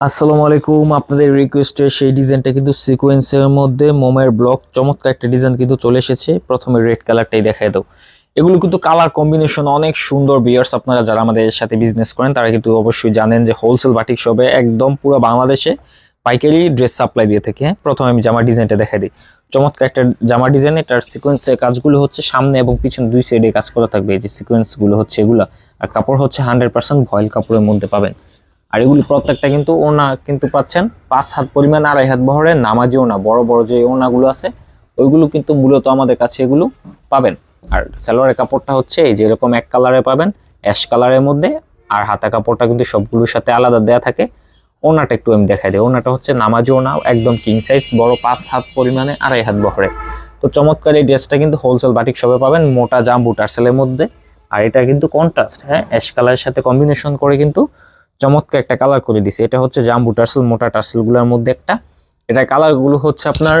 আসসালামু আলাইকুম। আপনাদের রিকোয়েস্টে সেই ডিজাইনটা কিন্তু সিকোয়েন্সের মধ্যে মোমের ব্লক চমৎকার একটা ডিজাইন কিন্তু চলে এসেছে। প্রথমে রেড কালারটাই দেখায় দাও। এগুলো কিন্তু কালার কম্বিনেশন অনেক সুন্দর বিয়ার্স আপনারা যারা আমাদের সাথে বিজনেস করেন, তারা কিন্তু অবশ্যই জানেন যে হোলসেল বাটিক শপে একদম পুরো বাংলাদেশে পাইকারি ড্রেস সাপ্লাই দিয়ে থাকে। হ্যাঁ প্রথমে আমি জামার ডিজাইনটা দেখাই দিই। চমৎকার একটা জামা ডিজাইন এটার সিকোয়েন্সের কাজগুলো হচ্ছে সামনে এবং পিছনে দুই সাইডে কাজ করা থাকবে। এই যে সিকোয়েন্সগুলো হচ্ছে এগুলো। আর কাপড় হচ্ছে হান্ড্রেড পার্সেন্ট ভয়েল কাপড়ের মধ্যে পাবেন। আর এগুলি প্রত্যেকটা কিন্তু ওনা কিন্তু পাচ্ছেন। পাঁচ হাত পরিমাণ, আড়াই হাত বহরের নামাজি ওনা, বড় বড় যে ওনাগুলো আছে, ওইগুলো কিন্তু মূলত আমাদের কাছে এগুলো পাবেন। আর সালোয়ারের কাপড়টা হচ্ছে এই যে এরকম এক কালারে পাবেন অ্যাশ কালারের মধ্যে, আর হাতা কাপড়টা কিন্তু সবগুলোর সাথে আলাদা দেয়া থাকে। ওনাটা একটু আমি দেখাই দিই। ওনাটা হচ্ছে নামাজি ওনা, একদম কিং সাইজ বড় পাঁচ হাত পরিমাণে, আড়াই হাত বহরে। তো চমৎকার এই ড্রেসটা কিন্তু হোলসেল বাটিক সবে পাবেন, মোটা জাম্বু, টার্সেলের মধ্যে। আর এটা কিন্তু কন্ট্রাস্ট হ্যাঁ অ্যাশ কালারের সাথে কম্বিনেশন করে কিন্তু চমৎকার একটা কালার করে দিছে। এটা হচ্ছে জাম্বু টার্সেল, মোটা টার্সেলগুলোর মধ্যে একটা। এটা কালারগুলো হচ্ছে আপনার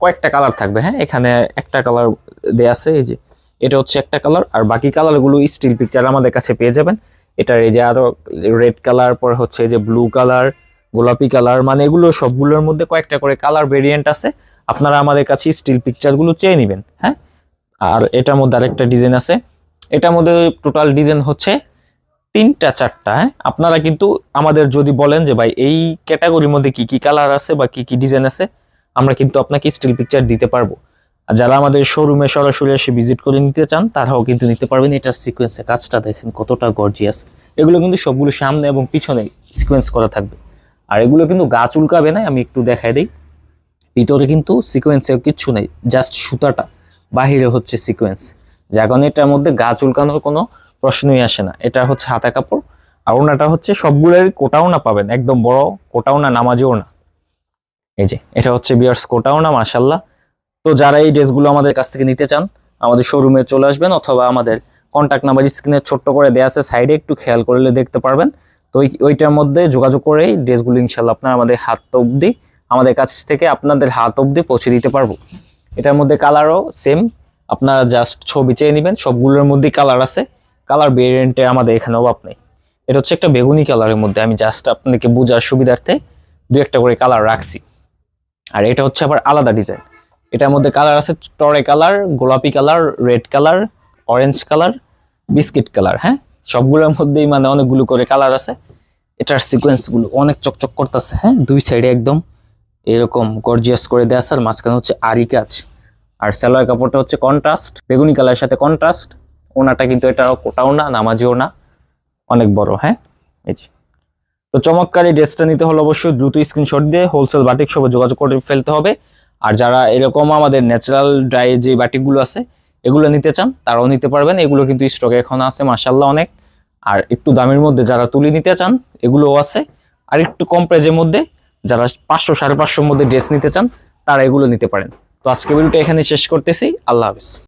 কয়েকটা কালার থাকবে হ্যাঁ? এখানে একটা কালার দেয়া আছে, এই যে। এটা হচ্ছে একটা কালার আর বাকি কালারগুলো স্টিল পিকচার আমাদের কাছে পেয়ে যাবেন। এটার এই যে আরও রেড কালার পর হচ্ছে এই যে ব্লু কালার গোলাপি কালার মানে এগুলো সবগুলোর মধ্যে কয়েকটা করে কালার ভেরিয়েন্ট আছে। আপনারা আমাদের কাছে স্টিল পিকচারগুলো চেয়ে নেবেন হ্যাঁ? আর এটার মধ্যে আরেকটা ডিজাইন আছে। এটার মধ্যে টোটাল ডিজাইন হচ্ছে তিনটা চারটা আপনারা কিন্তু আমাদের যদি বলেন যে, ভাই, এই ক্যাটাগরির মধ্যে কি কি কালার আছে বা কি কি ডিজাইন আছে? আমরা কিন্তু আপনাকে স্টিল পিকচার দিতে পারব। আর যারা আমাদের শোরুমে সরাসরি এসে ভিজিট করে নিতে চান, তারাও কিন্তু নিতে পারবেন। এটার সিকোয়েন্সে কাজটা দেখেন কতটা গর্জিয়াস এগুলো কিন্তু সবগুলো সামনে এবং পিছনে সিকোয়েন্স করা থাকবে। আর এগুলো কিন্তু গা চুলকাবে না, আমি একটু দেখাই দিই। ভিতরে কিন্তু সিকোয়েন্সে কিচ্ছু নেই জাস্ট সুতাটা। বাহিরে হচ্ছে সিকোয়েন্স যাগন এটার মধ্যে গা চুলকানোর কোনো প্রশ্নই আসে না। এটা হচ্ছে হাতা কাপড় আর ওনাটা হচ্ছে সবগুলোরই কোটাও না পাবেন, একদম বড় কোটাও না নামাজেও না এই যে, এটা হচ্ছে বিয়ার্স কোটাও না মাসাল্লাহ তো যারা এই ড্রেসগুলো আমাদের কাছ থেকে নিতে চান, আমাদের শোরুমে চলে আসবেন অথবা আমাদের কন্ট্যাক্ট নাম্বার স্ক্রিনে ছোট্ট করে দেওয়া আছে, সাইডে একটু খেয়াল করলে দেখতে পারবেন। তো ওই, ওইটার মধ্যে যোগাযোগ করেই ড্রেসগুলো ইনশাল্লাহ আপনার আমাদের হাত অবধি, আমাদের কাছ থেকে আপনাদের হাত অবধি পৌঁছে দিতে পারব। এটার মধ্যে কালারও সেম আপনারা জাস্ট ছবি চেয়ে নেবেন, সবগুলোর মধ্যেই কালার আছে। কালার ভেরিয়েন্টে আমাদের এখানে অভাব নেই। এটা হচ্ছে একটা বেগুনি কালারের মধ্যে, আমি জাস্ট আপনাদেরকে বোঝার সুবিধার্থে দু একটা করে কালার রাখছি। আর এটা হচ্ছে আবার আলাদা ডিজাইন এটার মধ্যে কালার আছে টরে কালার, গোলাপি colour, red colour orange colour, biscuit colour হ্যাঁ? সবগুলোর মধ্যেই মানে অনেকগুলো করে কালার আছে। এটার সিকোয়েন্সগুলো অনেক চকচক করতেছে হ্যাঁ? দুই সাইডে একদম এরকম গর্জিয়াস করে দেওয়া আছে, আর মাঝখানে হচ্ছে আরি কাজ। আর সালোয়ার কাপড়টা হচ্ছে কন্ট্রাস্ট বেগুনি কালারের সাথে কন্ট্রাস্ট ওনাটা কিন্তু এটা কোটাও না, নামাজিও না। অনেক বড় হ্যাঁ? এই যে। তো চমৎকার এই ড্রেসটা নিতে হলে অবশ্যই দ্রুত স্ক্রিনশট দিয়ে হোলসেল বাটিক সবে যোগাযোগ করে ফেলতে হবে। আর যারা এরকম আমাদের ন্যাচারাল ড্রাই যে বাটিকগুলো আছে, এগুলো নিতে চান, তারাও নিতে পারবেন। এগুলো কিন্তু স্টকে এখন আছে মাসাল্লাহ অনেক। আর একটু দামের মধ্যে যারা তুলি নিতে চান, এগুলোও আছে। আর একটু কম প্রাইজের মধ্যে যারা পাঁচশো, সাড়ে পাঁচশোর মধ্যে ড্রেস নিতে চান, তারা এগুলো নিতে পারেন। তো আজকে ভিডিওটা এখানে শেষ করতেছি। আল্লাহ হাফিজ।